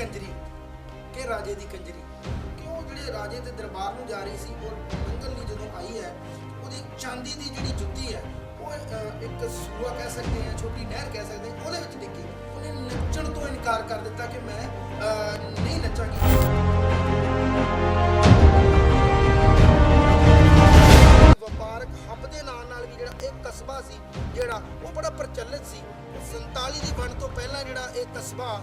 ਕੰਜਰੀ, ਕਿ ਰਾਜੇ ਦੀ ਕੰਜਰੀ। ਕਿਉਂ ਜਿਹੜੇ ਰਾਜੇ ਦੇ ਦਰਬਾਰ ਨੂੰ ਜਾ ਰਹੀ ਸੀ ਉਹ ਨੰਗਲ ਲਈ ਜਦੋਂ ਆਈ ਹੈ, ਉਹਦੀ ਚਾਂਦੀ ਦੀ ਜਿਹੜੀ ਜੁੱਤੀ ਹੈ, ਉਹ ਇੱਕ ਸੂਆ ਕਹਿ ਸਕਦੇ ਹਾਂ, ਛੋਟੀ ਨਹਿਰ ਕਹਿ ਸਕਦੇ ਉਹਦੇ ਵਿੱਚ ਡਿੱਗੀ। ਉਹਨੇ ਨੱਚਣ ਤੋਂ ਇਨਕਾਰ ਕਰ ਦਿੱਤਾ ਕਿ ਮੈਂ ਨਹੀਂ ਨੱਚਾਂਗੀ। ਵਪਾਰਕ ਹੱਬ ਦੇ ਨਾਂ ਨਾਲ ਵੀ ਜਿਹੜਾ ਇਹ ਕਸਬਾ ਸੀ, ਜਿਹੜਾ ਉਹ ਬੜਾ ਪ੍ਰਚਲਿਤ ਸੀ 47 ਦੀ ਵੰਡ ਤੋਂ ਪਹਿਲਾਂ ਜਿਹੜਾ ਇਹ ਕਸਬਾ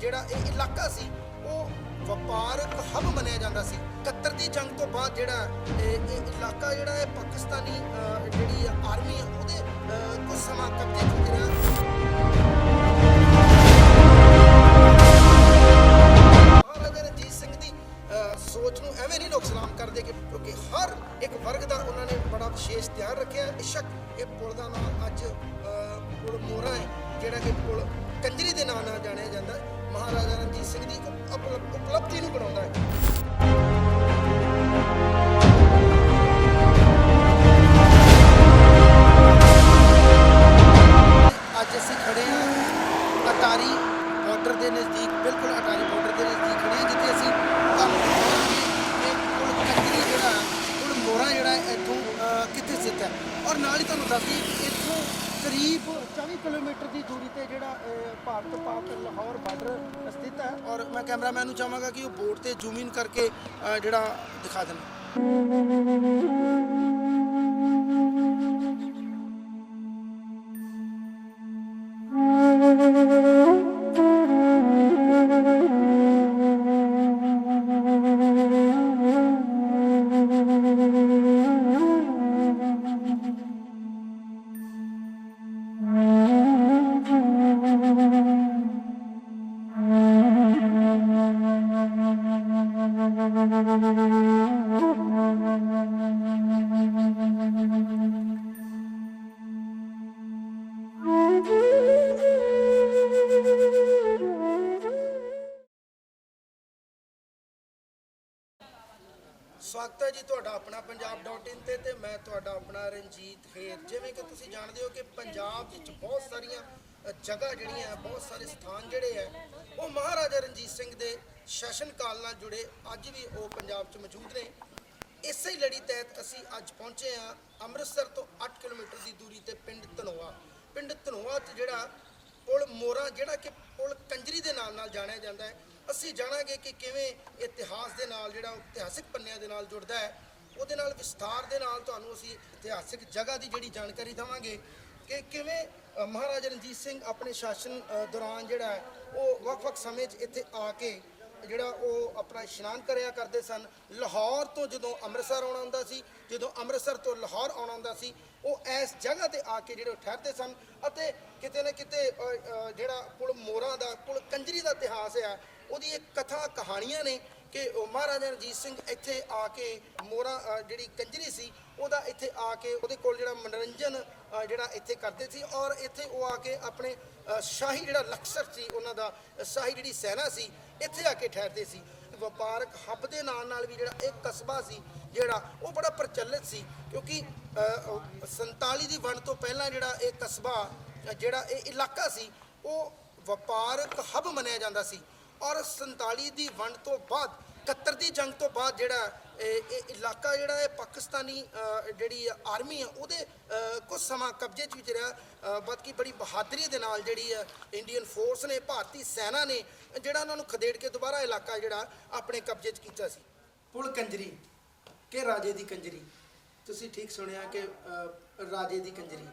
ਜਿਹੜਾ ਇਹ ਇਲਾਕਾ ਸੀ ਉਹ ਵਪਾਰਕ ਹੱਬ ਮੰਨਿਆ ਜਾਂਦਾ ਸੀ। 71 ਦੀ ਜੰਗ ਤੋਂ ਬਾਅਦ ਜਿਹੜਾ ਇਹ ਇਹ ਇਲਾਕਾ ਜਿਹੜਾ ਇਹ ਪਾਕਿਸਤਾਨੀ ਜਿਹੜੀ ਆਰਮੀ ਹੈ ਉਹਦੇ ਅ, ਕੁਝ ਸਮਾਂ ਕਬਜ਼ੇ 'ਚ ਰਿਹਾ। ਕਰੀਬ 40 ਕਿਲੋਮੀਟਰ ਦੀ ਦੂਰੀ ਤੇ ਜਿਹੜਾ ਭਾਰਤ ਪਾਕ ਲਾਹੌਰ ਬਾਰਡਰ ਸਥਿਤ ਹੈ ਔਰ ਮੈਂ ਕੈਮਰਾਮੈਨ ਨੂੰ ਚਾਹਾਂਗਾ ਕਿ ਉਹ ਬੋਰਡ ਤੇ ਜ਼ੂਮ ਇਨ ਕਰਕੇ ਜਿਹੜਾ ਦਿਖਾ ਦੇਣ। ਆਪਣਾ ਪੰਜਾਬ.in ਤੇ ਤੇ ਮੈਂ ਤੁਹਾਡਾ ਆਪਣਾ ਰਣਜੀਤ ਖੇਰ। ਜਿਵੇਂ ਕਿ ਤੁਸੀਂ ਜਾਣਦੇ ਹੋ ਕਿ ਪੰਜਾਬ ਵਿੱਚ ਬਹੁਤ ਸਾਰੀਆਂ ਅ, ਜਗ੍ਹਾ ਜਿਹੜੀਆਂ ਹੈ, ਬਹੁਤ ਸਾਰੇ ਸਥਾਨ ਜਿਹੜੇ ਹੈ ਉਹ ਮਹਾਰਾਜਾ ਰਣਜੀਤ ਸਿੰਘ ਦੇ ਸ਼ਾਸਨ ਕਾਲ ਨਾਲ ਜੁੜੇ ਅੱਜ ਵੀ ਉਹ ਪੰਜਾਬ 'ਚ ਮੌਜੂਦ ਨੇ। ਇਸੇ ਹੀ ਲੜੀ ਤਹਿਤ ਅਸੀਂ ਅੱਜ ਪਹੁੰਚੇ ਹਾਂ ਅੰਮ੍ਰਿਤਸਰ ਤੋਂ 8 ਕਿਲੋਮੀਟਰ ਦੀ ਦੂਰੀ ਤੇ ਪਿੰਡ ਧਨੋਆ। ਪਿੰਡ ਧਨੋਆ 'ਚ ਜਿਹੜਾ ਪੁਲ ਮੋਰਾ ਜਿਹੜਾ ਕਿ ਪੁਲ ਕੰਜਰੀ ਦੇ ਨਾਲ ਨਾਲ ਜਾਣਿਆ ਜਾਂਦਾ ਹੈ। ਅਸੀਂ ਜਾਣਾਂਗੇ ਕਿ ਕਿਵੇਂ ਇਤਿਹਾਸ ਦੇ ਨਾਲ ਜਿਹੜਾ ਉਹ ਇਤਿਹਾਸਿਕ ਪੰਨਿਆਂ ਦੇ ਨਾਲ ਜੁੜਦਾ ਹੈ। ਉਹਦੇ ਨਾਲ ਵਿਸਥਾਰ ਦੇ ਨਾਲ ਤੁਹਾਨੂੰ ਅਸੀਂ ਇਤਿਹਾਸਿਕ ਜਗ੍ਹਾ ਦੀ ਜਿਹੜੀ ਜਾਣਕਾਰੀ ਦੇਵਾਂਗੇ ਕਿ ਕਿਵੇਂ ਮਹਾਰਾਜਾ ਰਣਜੀਤ ਸਿੰਘ ਆਪਣੇ ਸ਼ਾਸਨ ਦੌਰਾਨ ਜਿਹੜਾ ਹੈ, ਉਹ ਵੱਖ-ਵੱਖ ਸਮੇਂ 'ਚ ਇੱਥੇ ਆ ਕੇ ਜਿਹੜਾ ਉਹ ਆਪਣਾ ਇਸ਼ਨਾਨ ਕਰਿਆ ਕਰਦੇ ਸਨ। ਲਾਹੌਰ ਤੋਂ ਜਦੋਂ ਅੰਮ੍ਰਿਤਸਰ ਆਉਣਾ ਹੁੰਦਾ ਸੀ, ਜਦੋਂ ਅੰਮ੍ਰਿਤਸਰ ਤੋਂ ਲਾਹੌਰ ਆਉਣਾ ਹੁੰਦਾ ਸੀ, ਉਹ ਇਸ ਜਗ੍ਹਾ ਤੇ ਆ ਕੇ ਜਿਹੜੇ ਉਹ ਠਹਿਰਦੇ ਸਨ ਅਤੇ ਕਿਤੇ ਨਾ ਕਿਤੇ ਜਿਹੜਾ ਪੁਲ ਮੋਰਾ ਦਾ ਪੁਲ ਕੰਜਰੀ ਦਾ ਇਤਿਹਾਸ ਹੈ ਉਹਦੀ ਇੱਕ ਕਥਾ ਕਹਾਣੀਆਂ ਨੇ ਕਿ ਉਹ ਮਹਾਰਾਜਾ ਰਣਜੀਤ ਸਿੰਘ ਇੱਥੇ ਆ ਕੇ ਮੋਰਾ ਜਿਹੜੀ ਕੰਜਰੀ ਸੀ ਉਹਦਾ ਇੱਥੇ ਆ ਕੇ ਉਹਦੇ ਕੋਲ ਜਿਹੜਾ ਮਨੋਰੰਜਨ ਜਿਹੜਾ ਇੱਥੇ ਕਰਦੇ ਸੀ ਔਰ ਇੱਥੇ ਉਹ ਆ ਕੇ ਆਪਣੇ ਸ਼ਾਹੀ ਜਿਹੜਾ ਲਕਸਰ ਸੀ ਉਹਨਾਂ ਦਾ ਸ਼ਾਹੀ ਜਿਹੜੀ ਸੈਨਾ ਸੀ ਇੱਥੇ ਆ ਕੇ ਠਹਿਰਦੇ ਸੀ। ਵਪਾਰਕ ਹੱਬ ਦੇ ਨਾਲ ਨਾਲ ਵੀ ਜਿਹੜਾ ਇਹ ਕਸਬਾ ਸੀ ਜਿਹੜਾ ਉਹ ਬੜਾ ਪ੍ਰਚਲਿਤ ਸੀ ਕਿਉਂਕਿ ਅ, 47 ਦੀ ਵੰਡ ਤੋਂ ਪਹਿਲਾਂ ਜਿਹੜਾ ਇਹ ਕਸਬਾ ਜਿਹੜਾ ਇਹ ਇਲਾਕਾ ਸੀ ਉਹ ਵਪਾਰਕ ਹੱਬ ਮੰਨਿਆ ਜਾਂਦਾ ਸੀ। ਔਰ 47 ਦੀ ਵੰਡ ਤੋਂ ਬਾਅਦ 71 ਦੀ ਜੰਗ ਤੋਂ ਬਾਅਦ ਜਿਹੜਾ ਇਹ ਇਹ ਇਲਾਕਾ ਜਿਹੜਾ ਹੈ ਪਾਕਿਸਤਾਨੀ ਜਿਹੜੀ ਆਰਮੀ ਹੈ ਉਹਦੇ ਅ, ਕੁਝ ਸਮਾਂ ਕਬਜ਼ੇ 'ਚ ਵੀ ਰਿਹਾ ਅ, ਬੜੀ ਬਹਾਦਰੀ ਦੇ ਨਾਲ ਜਿਹੜੀ ਹੈ ਇੰਡੀਅਨ ਫੋਰਸ ਨੇ ਭਾਰਤੀ ਸੈਨਾ ਨੇ ਜਿਹੜਾ ਉਹਨਾਂ ਨੂੰ ਖਦੇੜ ਕੇ ਦੁਬਾਰਾ ਇਲਾਕਾ ਜਿਹੜਾ ਆਪਣੇ ਕਬਜ਼ੇ 'ਚ ਕੀਤਾ ਸੀ। ਪੁਲ ਕੰਜਰੀ ਕਿ ਰਾਜੇ ਦੀ ਕੰਜਰੀ? ਤੁਸੀਂ ਠੀਕ ਸੁਣਿਆ ਕਿ ਰਾਜੇ ਦੀ ਕੰਜਰੀ?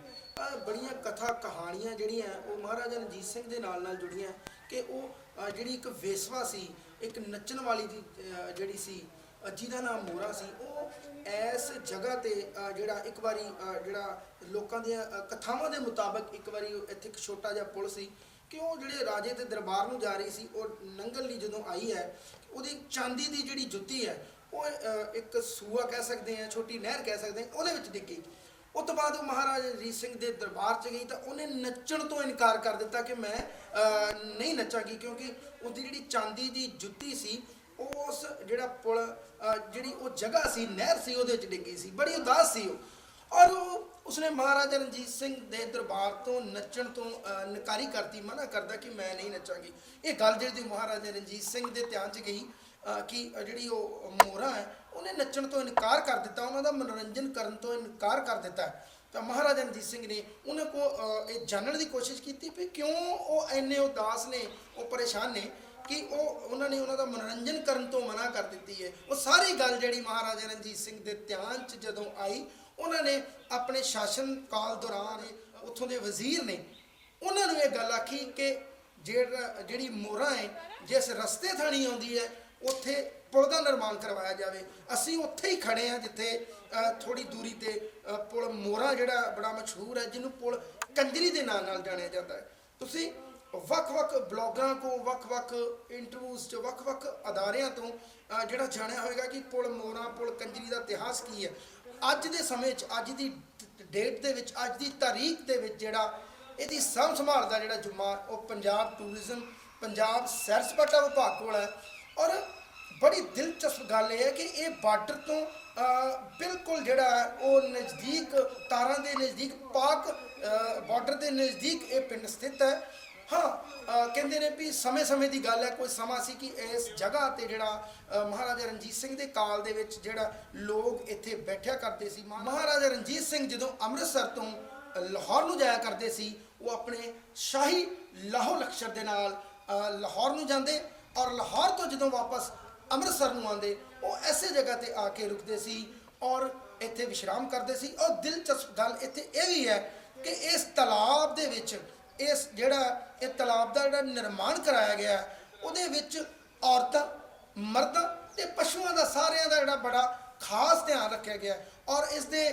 ਬੜੀਆਂ ਕਥਾ ਕਹਾਣੀਆਂ ਜਿਹੜੀਆਂ ਉਹ ਮਹਾਰਾਜਾ ਰਣਜੀਤ ਸਿੰਘ ਦੇ ਨਾਲ ਨਾਲ ਜੁੜੀਆਂ ਕਿ ਉਹ ਜਿਹੜੀ ਇੱਕ ਵੇਸਵਾ ਸੀ, ਇੱਕ ਨੱਚਣ ਵਾਲੀ ਦੀ ਜਿਹੜੀ ਸੀ ਜਿਹਦਾ ਨਾਮ ਮੋਰਾ ਸੀ, ਉਹ ਇਸ ਜਗ੍ਹਾ ਤੇ ਜਿਹੜਾ ਇੱਕ ਵਾਰੀ ਜਿਹੜਾ ਲੋਕਾਂ ਦੀਆਂ ਕਥਾਵਾਂ ਦੇ ਮੁਤਾਬਕ ਇੱਕ ਵਾਰੀ ਇੱਥੇ ਇੱਕ ਛੋਟਾ ਜਿਹਾ ਪੁਲ ਸੀ, ਕਿ ਉਹ ਜਿਹੜੇ ਰਾਜੇ ਦੇ ਦਰਬਾਰ ਨੂੰ ਜਾ ਰਹੀ ਸੀ, ਉਹ ਨੰਗਲ ਲਈ ਜਦੋਂ ਆਈ ਹੈ, ਉਹਦੀ ਚਾਂਦੀ ਦੀ ਜਿਹੜੀ ਜੁੱਤੀ ਹੈ, ਉਹ ਇੱਕ ਸੂਆ ਕਹਿ ਸਕਦੇ ਆ ਛੋਟੀ ਨਹਿਰ ਕਹਿ ਸਕਦੇ ਆ ਉਹਦੇ ਵਿੱਚ ਡਿੱਗੀ। ਉਸ ਤੋਂ ਬਾਅਦ ਉਹ ਮਹਾਰਾਜਾ ਰਣਜੀਤ ਸਿੰਘ ਦੇ ਦਰਬਾਰ 'ਚ ਗਈ ਤਾਂ ਉਹਨੇ ਨੱਚਣ ਤੋਂ ਇਨਕਾਰ ਕਰ ਦਿੱਤਾ ਕਿ ਮੈਂ ਨਹੀਂ ਨੱਚਾਂਗੀ ਕਿਉਂਕਿ ਉਹਦੀ ਜਿਹੜੀ ਚਾਂਦੀ ਦੀ ਜੁੱਤੀ ਸੀ ਉਸ ਜਿਹੜਾ ਪੁਲ ਜਿਹੜੀ ਉਹ ਜਗ੍ਹਾ ਸੀ ਨਹਿਰ ਸੀ ਉਹਦੇ 'ਚ ਡਿੱਗੀ ਸੀ। ਬੜੀ ਉਦਾਸ ਸੀ ਉਹ। ਔਰ ਉਹ ਉਸਨੇ ਮਹਾਰਾਜਾ ਰਣਜੀਤ ਸਿੰਘ ਦੇ ਦਰਬਾਰ ਤੋਂ ਨੱਚਣ ਤੋਂ ਅਹ, ਨਕਾਰੀ ਕਰਤੀ ਮਨਾ ਕਰਦਾ ਕਿ ਮੈਂ ਨਹੀਂ ਨੱਚਾਂਗੀ। ਇਹ ਗੱਲ ਜਿਹੜੀ ਮਹਾਰਾਜਾ ਰਣਜੀਤ ਸਿੰਘ ਦੇ ਧਿਆਨ 'ਚ ਗਈ ਕਿ ਜਿਹੜੀ ਉਹ ਮੋਹਰਾ ਹੈ, ਉਹਨੇ ਨੱਚਣ ਤੋਂ ਇਨਕਾਰ ਕਰ ਦਿੱਤਾ, ਉਹਨਾਂ ਦਾ ਮਨੋਰੰਜਨ ਕਰਨ ਤੋਂ ਇਨਕਾਰ ਕਰ ਦਿੱਤਾ। ਤਾਂ ਮਹਾਰਾਜਾ ਰਣਜੀਤ ਸਿੰਘ ਨੇ ਉਹਨਾਂ ਕੋ ਇਹ ਜਾਣਨ ਦੀ ਕੋਸ਼ਿਸ਼ ਕੀਤੀ ਵੀ ਕਿਉਂ ਉਹ ਇੰਨੇ ਉਦਾਸ ਨੇ, ਉਹ ਪਰੇਸ਼ਾਨ ਨੇ ਕਿ ਉਹ, ਉਹਨਾਂ ਨੇ ਉਹਨਾਂ ਦਾ ਮਨੋਰੰਜਨ ਕਰਨ ਤੋਂ ਮਨਾ ਕਰ ਦਿੱਤੀ ਹੈ। ਉਹ ਸਾਰੀ ਗੱਲ ਜਿਹੜੀ ਮਹਾਰਾਜਾ ਰਣਜੀਤ ਸਿੰਘ ਦੇ ਧਿਆਨ 'ਚ ਜਦੋਂ ਆਈ, ਉਹਨਾਂ ਨੇ ਆਪਣੇ ਸ਼ਾਸਨ ਕਾਲ ਦੌਰਾਨ ਉੱਥੋਂ ਦੇ ਵਜ਼ੀਰ ਨੇ ਉਹਨਾਂ ਨੂੰ ਇਹ ਗੱਲ ਆਖੀ ਕਿ ਜਿਹੜਾ, ਜਿਹੜੀ ਮੋਹਰਾਂ ਹੈ, ਜਿਸ ਰਸਤੇ ਥਾਣੀ ਆਉਂਦੀ ਹੈ ਉੱਥੇ ਪੁਲ ਦਾ ਨਿਰਮਾਣ ਕਰਵਾਇਆ ਜਾਵੇ। ਅਸੀਂ ਉੱਥੇ ਹੀ ਖੜੇ ਆ ਜਿੱਥੇ ਥੋੜੀ ਦੂਰੀ ਤੇ ਪੁਲ ਮੋਹਰਾਂ ਜਿਹੜਾ ਬੜਾ ਮਸ਼ਹੂਰ ਹੈ, ਜਿਹਨੂੰ ਪੁਲ ਕੰਜਰੀ ਦੇ ਨਾਂ ਨਾਲ ਜਾਣਿਆ ਜਾਂਦਾ ਹੈ। ਤੁਸੀਂ ਵੱਖ-ਵੱਖ ਬਲੌਗਰਾਂ ਕੋ ਵੱਖ-ਵੱਖ ਇੰਟਰਵਿਊਜ਼ ਚ, ਵੱਖ-ਵੱਖ ਅਦਾਰਿਆਂ ਤੋਂ ਜਿਹੜਾ ਜਾਣਿਆ ਹੋਵੇਗਾ ਕਿ ਪੁਲ ਮੋਹਰਾਂ, ਪੁਲ ਕੰਜਰੀ ਦਾ ਇਤਿਹਾਸ ਕੀ ਹੈ। ਅੱਜ ਦੇ ਸਮੇਂ 'ਚ, ਅੱਜ ਦੀ ਡੇਟ ਦੇ ਵਿੱਚ, ਅੱਜ ਦੀ ਤਾਰੀਖ ਦੇ ਵਿੱਚ ਜਿਹੜਾ ਇਹਦੀ ਸਾਂਭ ਸੰਭਾਲ ਦਾ ਜਿਹੜਾ ਜ਼ਿੰਮਾ ਉਹ ਪੰਜਾਬ ਟੂਰਿਜ਼ਮ ਪੰਜਾਬ ਸੈਰ ਸਪਾਟਾ ਵਿਭਾਗ ਕੋਲ ਹੈ। ਔਰ ਬੜੀ ਦਿਲਚਸਪ ਗੱਲ ਇਹ ਹੈ ਕਿ ਇਹ ਬਾਰਡਰ ਤੋਂ ਬਿਲਕੁਲ ਜਿਹੜਾ ਹੈ, ਉਹ ਨਜ਼ਦੀਕ ਤਾਰਾਂ ਦੇ ਨਜ਼ਦੀਕ, ਪਾਕ ਬਾਰਡਰ ਦੇ ਨਜ਼ਦੀਕ ਇਹ ਪਿੰਡ ਸਥਿਤ ਹੈ। ਹਾਂ ਕਹਿੰਦੇ ਨੇ ਵੀ ਸਮੇਂ-ਸਮੇਂ ਦੀ ਗੱਲ ਹੈ, ਕੋਈ ਸਮਾਂ ਸੀ ਕਿ ਇਸ ਜਗ੍ਹਾ ਤੇ ਜਿਹੜਾ ਮਹਾਰਾਜਾ ਰਣਜੀਤ ਸਿੰਘ ਦੇ ਕਾਲ ਦੇ ਵਿੱਚ ਜਿਹੜਾ ਲੋਕ ਇੱਥੇ ਬੈਠਿਆ ਕਰਦੇ ਸੀ। ਮਹਾਰਾਜਾ ਰਣਜੀਤ ਸਿੰਘ ਜਦੋਂ ਅੰਮ੍ਰਿਤਸਰ ਤੋਂ ਲਾਹੌਰ ਨੂੰ ਜਾਇਆ ਕਰਦੇ ਸੀ, ਉਹ ਆਪਣੇ ਸ਼ਾਹੀ ਲਾਹੋ ਲਖਸ਼ਰ ਦੇ ਨਾਲ ਲਾਹੌਰ ਨੂੰ ਜਾਂਦੇ ਔਰ ਲਾਹੌਰ ਤੋਂ ਜਦੋਂ ਵਾਪਸ ਅੰਮ੍ਰਿਤਸਰ ਨੂੰ ਆਉਂਦੇ ਉਹ ਐਸੇ ਜਗ੍ਹਾ ਤੇ ਆ ਕੇ ਰੁਕਦੇ ਸੀ ਔਰ ਇੱਥੇ ਵਿਸ਼ਰਾਮ ਕਰਦੇ ਸੀ। ਔਰ ਦਿਲਚਸਪ ਗੱਲ ਇੱਥੇ ਇਹ ਵੀ ਹੈ ਕਿ ਇਸ ਤਲਾਬ ਦੇ ਵਿੱਚ ਇਸ ਜਿਹੜਾ ਇਹ ਤਲਾਬ ਦਾ ਜਿਹੜਾ ਨਿਰਮਾਣ ਕਰਾਇਆ ਗਿਆ ਉਹਦੇ ਵਿੱਚ ਔਰਤਾਂ ਮਰਦਾਂ ਤੇ ਪਸ਼ੂਆਂ ਦਾ ਸਾਰਿਆਂ ਦਾ ਜਿਹੜਾ ਬੜਾ ਖਾਸ ਧਿਆਨ ਰੱਖਿਆ ਗਿਆ ਔਰ ਇਸ ਦੇ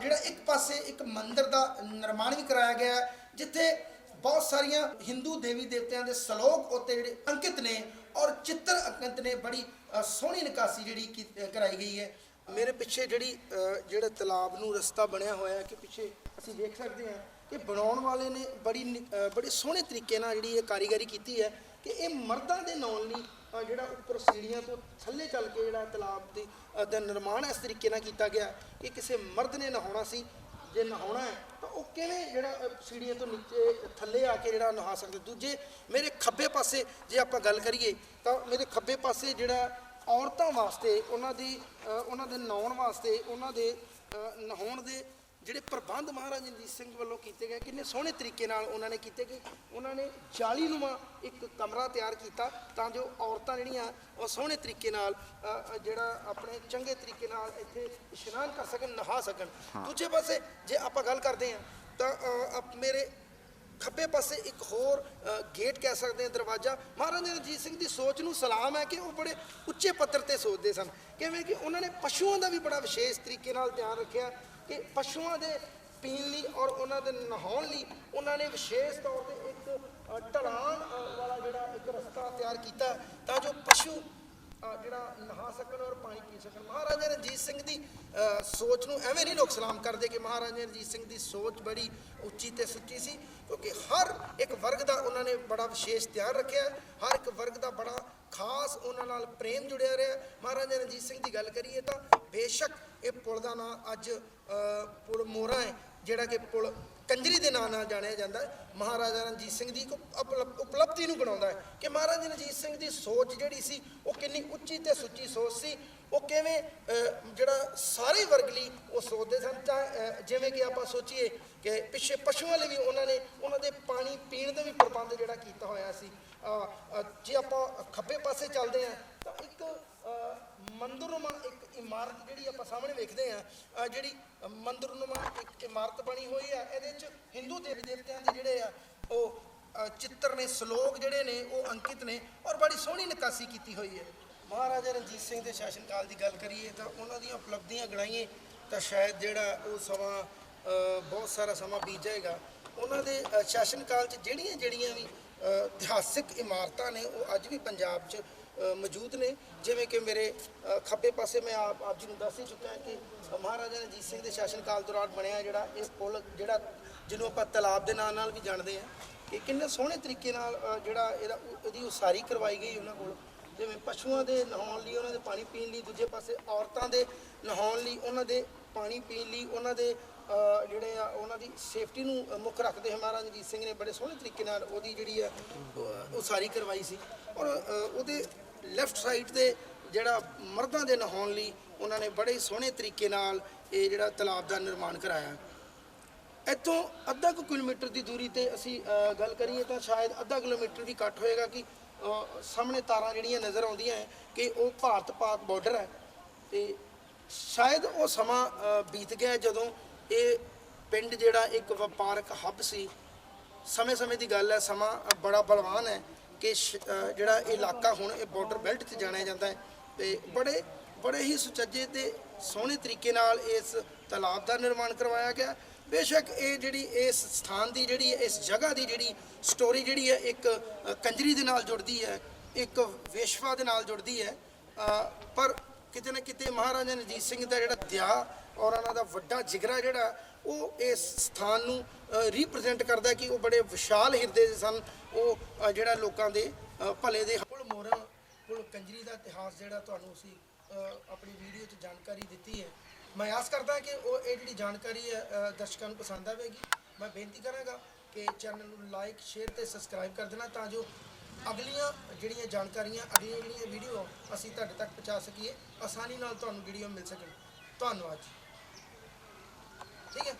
ਜਿਹੜਾ ਇੱਕ ਪਾਸੇ ਇੱਕ ਮੰਦਿਰ ਦਾ ਨਿਰਮਾਣ ਵੀ ਕਰਾਇਆ ਗਿਆ ਹੈ, ਜਿੱਥੇ ਬਹੁਤ ਸਾਰੀਆਂ ਹਿੰਦੂ ਦੇਵੀ ਦੇਵਤਿਆਂ ਦੇ ਸ਼ਲੋਕ ਉੱਤੇ ਜਿਹੜੇ ਅੰਕਿਤ ਨੇ ਔਰ ਚਿੱਤਰ ਅੰਕਿਤ ਨੇ ਬੜੀ ਸੋਹਣੀ ਨਿਕਾਸੀ ਜਿਹੜੀ ਕੀ- ਅ, ਕਰਾਈ ਗਈ ਹੈ। ਮੇਰੇ ਪਿੱਛੇ ਜਿਹੜੀ ਅ, ਜਿਹੜਾ ਤਲਾਬ ਨੂੰ ਰਸਤਾ ਬਣਿਆ ਹੋਇਆ ਹੈ ਕਿ ਪਿੱਛੇ ਅਸੀਂ ਦੇਖ ਸਕਦੇ ਹਾਂ ਕਿ ਬਣਾਉਣ ਵਾਲੇ ਨੇ ਬੜੀ ਨਿ- ਅ, ਬੜੇ ਸੋਹਣੇ ਤਰੀਕੇ ਨਾਲ ਜਿਹੜੀ ਇਹ ਕਾਰੀਗਰੀ ਕੀਤੀ ਹੈ ਕਿ ਇਹ ਮਰਦਾਂ ਦੇ ਨਾਉਣ ਲਈ ਜਿਹੜਾ ਉੱਪਰ ਸੀੜੀਆਂ ਤੋਂ ਥੱਲੇ ਚੱਲ ਕੇ ਜਿਹੜਾ ਤਲਾਬ ਦੀ ਦਾ ਨਿਰਮਾਣ ਇਸ ਤਰੀਕੇ ਨਾਲ ਕੀਤਾ ਗਿਆ ਕਿ ਕਿਸੇ ਮਰਦ ਨੇ ਨਹਾਉਣਾ ਸੀ ਜੇ ਨਹਾਉਣਾ ਹੈ, ਤਾਂ ਉਹ ਕਿਵੇਂ ਜਿਹੜਾ ਸੀੜੀਆਂ ਤੋਂ ਨੀਚੇ, ਥੱਲੇ ਆ ਕੇ ਜਿਹੜਾ ਨਹਾ ਸਕਦੇ ਦੂਜੇ ਮੇਰੇ ਖੱਬੇ ਪਾਸੇ ਜੇ ਆਪਾਂ ਗੱਲ ਕਰੀਏ, ਤਾਂ ਮੇਰੇ ਖੱਬੇ ਪਾਸੇ ਜਿਹੜਾ ਔਰਤਾਂ ਵਾਸਤੇ, ਉਹਨਾਂ ਦੀ ਉਹਨਾਂ ਦੇ ਨਹਾਉਣ ਵਾਸਤੇ, ਉਹਨਾਂ ਦੇ ਨਹਾਉਣ ਦੇ ਜਿਹੜੇ ਪ੍ਰਬੰਧ ਮਹਾਰਾਜਾ ਰਣਜੀਤ ਸਿੰਘ ਵੱਲੋਂ ਕੀਤੇ ਗਏ ਕਿੰਨੇ ਸੋਹਣੇ ਤਰੀਕੇ ਨਾਲ ਉਹਨਾਂ ਨੇ ਕੀਤੇ ਕਿ ਉਹਨਾਂ ਨੇ ਜਾਲੀਨੁਮਾ ਇੱਕ ਕਮਰਾ ਤਿਆਰ ਕੀਤਾ ਤਾਂ ਜੋ ਔਰਤਾਂ ਜਿਹੜੀਆਂ ਉਹ ਸੋਹਣੇ ਤਰੀਕੇ ਨਾਲ ਜਿਹੜਾ ਆਪਣੇ ਚੰਗੇ ਤਰੀਕੇ ਨਾਲ ਇੱਥੇ ਇਸ਼ਨਾਨ ਕਰ ਸਕਣ ਨਹਾ ਸਕਣ। ਦੂਜੇ ਪਾਸੇ ਜੇ ਆਪਾਂ ਗੱਲ ਕਰਦੇ ਹਾਂ ਤਾਂ ਮੇਰੇ ਖੱਬੇ ਪਾਸੇ ਇੱਕ ਹੋਰ ਗੇਟ ਕਹਿ ਸਕਦੇ ਹਾਂ ਦਰਵਾਜ਼ਾ। ਮਹਾਰਾਜਾ ਰਣਜੀਤ ਸਿੰਘ ਦੀ ਸੋਚ ਨੂੰ ਸਲਾਮ ਹੈ ਕਿ ਉਹ ਬੜੇ ਉੱਚੇ ਪੱਧਰ ਤੇ ਸੋਚਦੇ ਸਨ। ਕਿਵੇਂ ਕਿ ਉਹਨਾਂ ਨੇ ਪਸ਼ੂਆਂ ਦਾ ਵੀ ਬੜਾ ਵਿਸ਼ੇਸ਼ ਤਰੀਕੇ ਨਾਲ ਧਿਆਨ ਰੱਖਿਆ। ਕਿ ਪਸ਼ੂਆਂ ਦੇ ਪੀਣ ਲਈ ਔਰ ਉਹਨਾਂ ਦੇ ਨਹਾਉਣ ਲਈ ਉਹਨਾਂ ਨੇ ਵਿਸ਼ੇਸ਼ ਤੌਰ ਤੇ ਇੱਕ ਅ, ਢਲਾਣ ਵਾਲਾ ਜਿਹੜਾ ਇੱਕ ਰਸਤਾ ਤਿਆਰ ਕੀਤਾ ਤਾਂ ਜੋ ਪਸ਼ੂ ਜਿਹੜਾ ਨਹਾ ਸਕਣ ਔਰ ਪਾਣੀ ਪੀ ਸਕਣ। ਮਹਾਰਾਜਾ ਰਣਜੀਤ ਸਿੰਘ ਦੀ ਸੋਚ ਨੂੰ ਐਵੇਂ ਨਹੀਂ ਲੋਕ ਸਲਾਮ ਕਰਦੇ ਕਿ ਮਹਾਰਾਜਾ ਰਣਜੀਤ ਸਿੰਘ ਦੀ ਸੋਚ ਬੜੀ ਉੱਚੀ ਤੇ ਸੁੱਚੀ ਸੀ ਕਿਉਂਕਿ ਹਰ ਇੱਕ ਵਰਗ ਦਾ ਉਹਨਾਂ ਨੇ ਬੜਾ ਵਿਸ਼ੇਸ਼ ਧਿਆਨ ਰੱਖਿਆ ਹਰ ਇੱਕ ਵਰਗ ਦਾ ਬੜਾ ਖਾਸ ਉਹਨਾਂ ਨਾਲ ਪ੍ਰੇਮ ਜੁੜਿਆ ਰਿਹਾ। ਮਹਾਰਾਜਾ ਰਣਜੀਤ ਸਿੰਘ ਦੀ ਗੱਲ ਕਰੀਏ ਤਾਂ ਬੇਸ਼ੱਕ ਇਹ ਪੁਲ ਦਾ ਨਾਂ ਅੱਜ ਪੁਲ ਮੋਰਾ ਹੈ, ਜਿਹੜਾ ਕਿ ਪੁਲ ਕੰਜਰੀ ਦੇ ਨਾਂ ਨਾਲ ਜਾਣਿਆ ਜਾਂਦਾ ਹੈ। ਮਹਾਰਾਜਾ ਰਣਜੀਤ ਸਿੰਘ ਦੀ ਇੱਕ ਉਪਲਬ- ਉਪਲਬਧੀ ਨੂੰ ਬਣਾਉਂਦਾ ਹੈ ਕਿ ਮਹਾਰਾਜਾ ਰਣਜੀਤ ਸਿੰਘ ਦੀ ਸੋਚ ਜਿਹੜੀ ਸੀ, ਉਹ ਕਿੰਨੀ ਉੱਚੀ ਤੇ ਸੁੱਚੀ ਸੋਚ ਸੀ। ਉਹ ਕਿਵੇਂ ਜਿਹੜਾ ਸਾਰੇ ਵਰਗ ਲਈ ਉਹ ਸੋਚਦੇ ਸਨ? ਤਾਂ ਜਿਵੇਂ ਕਿ ਆਪਾਂ ਸੋਚੀਏ ਕਿ ਪਿੱਛੇ ਪਸ਼ੂਆਂ ਲਈ ਵੀ ਉਹਨਾਂ ਨੇ ਉਹਨਾਂ ਦੇ ਪਾਣੀ ਪੀਣ ਦਾ ਵੀ ਪ੍ਰਬੰਧ ਜਿਹੜਾ ਕੀਤਾ ਹੋਇਆ ਸੀ। ਜੇ ਆਪਾਂ ਖੱਬੇ ਪਾਸੇ ਚੱਲਦੇ ਹਾਂ ਤਾਂ ਇੱਕ ਅ, ਮੰਦਰਨੁਮਾ ਇੱਕ ਇਮਾਰਤ ਜਿਹੜੀ ਆਪਾਂ ਸਾਹਮਣੇ ਵੇਖਦੇ ਆ ਜਿਹੜੀ ਮੰਦਰਨੁਮਾ ਇੱਕ ਇਮਾਰਤ ਬਣੀ ਹੋਈ ਆ ਇਹਦੇ ਵਿੱਚ ਹਿੰਦੂ ਦੇਵੀ ਦੇਵਤਿਆਂ ਦੇ ਜਿਹੜੇ ਆ ਉਹ ਚਿੱਤਰ ਨੇ ਸ਼ਲੋਕ ਜਿਹੜੇ ਨੇ ਉਹ ਅੰਕਿਤ ਨੇ ਔਰ ਬੜੀ ਸੋਹਣੀ ਨਿਕਾਸੀ ਕੀਤੀ ਹੋਈ ਹੈ। ਮਹਾਰਾਜਾ ਰਣਜੀਤ ਸਿੰਘ ਦੇ ਸ਼ਾਸਨ ਕਾਲ ਦੀ ਗੱਲ ਕਰੀਏ ਤਾਂ ਉਹਨਾਂ ਦੀਆਂ ਉਪਲਬਧੀਆਂ ਗਣਾਈਏ ਤਾਂ ਸ਼ਾਇਦ ਜਿਹੜਾ ਉਹ ਸਮਾਂ ਬਹੁਤ ਸਾਰਾ ਸਮਾਂ ਬੀਤ ਜਾਏਗਾ। ਉਹਨਾਂ ਦੇ ਸ਼ਾਸਨ ਕਾਲ 'ਚ ਜਿਹੜੀਆਂ ਜਿਹੜੀਆਂ ਵੀ ਇਤਿਹਾਸਿਕ ਇਮਾਰਤਾਂ ਨੇ ਉਹ ਅੱਜ ਵੀ ਪੰਜਾਬ 'ਚ ਮੌਜੂਦ ਨੇ। ਜਿਵੇਂ ਕਿ ਮੇਰੇ ਅ, ਖੱਬੇ ਪਾਸੇ ਮੈਂ ਆਪ ਆਪ ਜੀ ਨੂੰ ਦੱਸ ਹੀ ਚੁੱਕਾ ਕਿ ਮਹਾਰਾਜਾ ਰਣਜੀਤ ਸਿੰਘ ਦੇ ਸ਼ਾਸਨ ਕਾਲ ਦੌਰਾਨ ਬਣਿਆ ਜਿਹੜਾ ਇਹ ਪੁਲ ਜਿਹੜਾ ਜਿਹਨੂੰ ਆਪਾਂ ਤਲਾਬ ਦੇ ਨਾਂ ਨਾਲ ਵੀ ਜਾਣਦੇ ਹਾਂ ਕਿ ਕਿੰਨੇ ਸੋਹਣੇ ਤਰੀਕੇ ਨਾਲ ਜਿਹੜਾ ਇਹਦਾ ਇਹਦੀ ਉਸਾਰੀ ਕਰਵਾਈ ਗਈ ਉਹਨਾਂ ਕੋਲ। ਜਿਵੇਂ ਪਸ਼ੂਆਂ ਦੇ ਨਹਾਉਣ ਲਈ, ਉਹਨਾਂ ਦੇ ਪਾਣੀ ਪੀਣ ਲਈ, ਦੂਜੇ ਪਾਸੇ ਔਰਤਾਂ ਦੇ ਨਹਾਉਣ ਲਈ, ਉਹਨਾਂ ਦੇ ਪਾਣੀ ਪੀਣ ਲਈ, ਉਹਨਾਂ ਦੇ ਜਿਹੜੇ ਆ, ਉਹਨਾਂ ਦੀ ਸੇਫਟੀ ਨੂੰ ਮੁੱਖ ਰੱਖਦੇ ਹੋਏ ਮਹਾਰਾਜ ਰਣਜੀਤ ਸਿੰਘ ਨੇ ਬੜੇ ਸੋਹਣੇ ਤਰੀਕੇ ਨਾਲ ਉਹਦੀ ਜਿਹੜੀ ਆ ਉਹ- ਉਸਾਰੀ ਕਰਵਾਈ ਸੀ। ਔਰ ਉਹਦੇ ਲੈਫਟ ਸਾਈਡ ਤੇ ਜਿਹੜਾ ਮਰਦਾਂ ਦੇ ਨਹਾਉਣ ਲਈ ਉਹਨਾਂ ਨੇ ਬੜੇ ਸੋਹਣੇ ਤਰੀਕੇ ਨਾਲ ਇਹ ਜਿਹੜਾ ਤਲਾਬ ਦਾ ਨਿਰਮਾਣ ਕਰਾਇਆ। ਇੱਥੋਂ ਅੱਧਾ ਕੁ ਕਿਲੋਮੀਟਰ ਦੀ ਦੂਰੀ ਤੇ ਅਸੀਂ ਗੱਲ ਕਰੀਏ ਤਾਂ ਸ਼ਾਇਦ ਅੱਧਾ ਕਿਲੋਮੀਟਰ ਵੀ ਘੱਟ ਹੋਏਗਾ ਕਿ ਸਾਹਮਣੇ ਤਾਰਾਂ ਜਿਹੜੀਆਂ ਨਜ਼ਰ ਆਉਂਦੀਆਂ ਹੈ ਕਿ ਉਹ ਭਾਰਤ ਪਾਕ ਬਾਰਡਰ ਹੈ ਤੇ ਸ਼ਾਇਦ ਉਹ ਸਮਾਂ ਬੀਤ ਗਿਆ ਜਦੋਂ ਇਹ ਪਿੰਡ ਜਿਹੜਾ ਇੱਕ ਵਪਾਰਕ ਹੱਬ ਸੀ। ਸਮੇਂ-ਸਮੇਂ ਦੀ ਗੱਲ ਹੈ, ਸਮਾਂ ਬੜਾ ਬਲਵਾਨ ਹੈ ਕਿ ਸ਼- ਜਿਹੜਾ ਇਹ ਇਲਾਕਾ ਹੁਣ ਇਹ ਬਾਰਡਰ ਬੈਲਟ 'ਚ ਜਾਣਿਆ ਜਾਂਦਾ ਹੈ ਤੇ ਬੜੇ ਬੜੇ ਹੀ ਸੁਚੱਜੇ ਤੇ ਸੋਹਣੇ ਤਰੀਕੇ ਨਾਲ ਇਸ ਤਲਾਬ ਦਾ ਨਿਰਮਾਣ ਕਰਵਾਇਆ ਗਿਆ। ਬੇਸ਼ੱਕ ਇਹ ਜਿਹੜੀ ਇਸ ਸਥਾਨ ਦੀ ਜਿਹੜੀ ਇਸ ਜਗ੍ਹਾ ਦੀ ਜਿਹੜੀ ਸਟੋਰੀ ਜਿਹੜੀ ਹੈ, ਇੱਕ ਕੰਜਰੀ ਦੇ ਨਾਲ ਜੁੜਦੀ ਹੈ, ਇੱਕ ਵੇਸ਼ਵਾ ਦੇ ਨਾਲ ਜੁੜਦੀ ਹੈ। ਪਰ ਕਿਤੇ ਨਾ ਕਿਤੇ ਮਹਾਰਾਜਾ ਰਣਜੀਤ ਸਿੰਘ ਦਾ ਜਿਹੜਾ ਦਿਆ ਔਰ ਉਹਨਾਂ ਦਾ ਵੱਡਾ ਜਿਗਰਾ ਜਿਹੜਾ, ਉਹ ਇਸ ਸਥਾਨ ਨੂੰ ਰਿਪਰੈਜ਼ੈਂਟ ਕਰਦਾ ਕਿ ਉਹ ਬੜੇ ਵਿਸ਼ਾਲ ਹਿਰਦੇ ਦੇ ਸਨ। ਉਹ ਜਿਹੜਾ ਲੋਕਾਂ ਦੇ ਭਲੇ ਦੇ ਕੁਲ ਮੋਰਨ ਕੁਲ ਕੰਜਰੀ ਦਾ ਇਤਿਹਾਸ ਜਿਹੜਾ ਤੁਹਾਨੂੰ ਅਸੀਂ ਆਪਣੀ ਵੀਡੀਓ 'ਚ ਜਾਣਕਾਰੀ ਦਿੱਤੀ ਹੈ। ਮੈਂ ਆਸ ਕਰਦਾ ਕਿ ਉਹ ਇਹ ਜਿਹੜੀ ਜਾਣਕਾਰੀ ਹੈ ਦਰਸ਼ਕਾਂ ਨੂੰ ਪਸੰਦ ਆਵੇਗੀ। ਮੈਂ ਬੇਨਤੀ ਕਰਾਂਗਾ ਕਿ ਚੈਨਲ ਨੂੰ ਲਾਈਕ ਸ਼ੇਅਰ ਤੇ ਸਬਸਕ੍ਰਾਈਬ ਕਰ ਦੇਣਾ ਤਾਂ ਜੋ ਅਗਲੀਆਂ ਜਿਹੜੀਆਂ ਜਾਣਕਾਰੀਆਂ, ਅਗਲੀਆਂ ਜਿਹੜੀਆਂ ਵੀਡੀਓ ਅਸੀਂ ਤੁਹਾਡੇ ਤੱਕ ਪਹੁੰਚਾ ਸਕੀਏ, ਆਸਾਨੀ ਨਾਲ ਤੁਹਾਨੂੰ ਵੀਡੀਓ ਮਿਲ ਸਕਣ। ਧੰਨਵਾਦ ਜੀ। ਠੀਕ ਹੈ?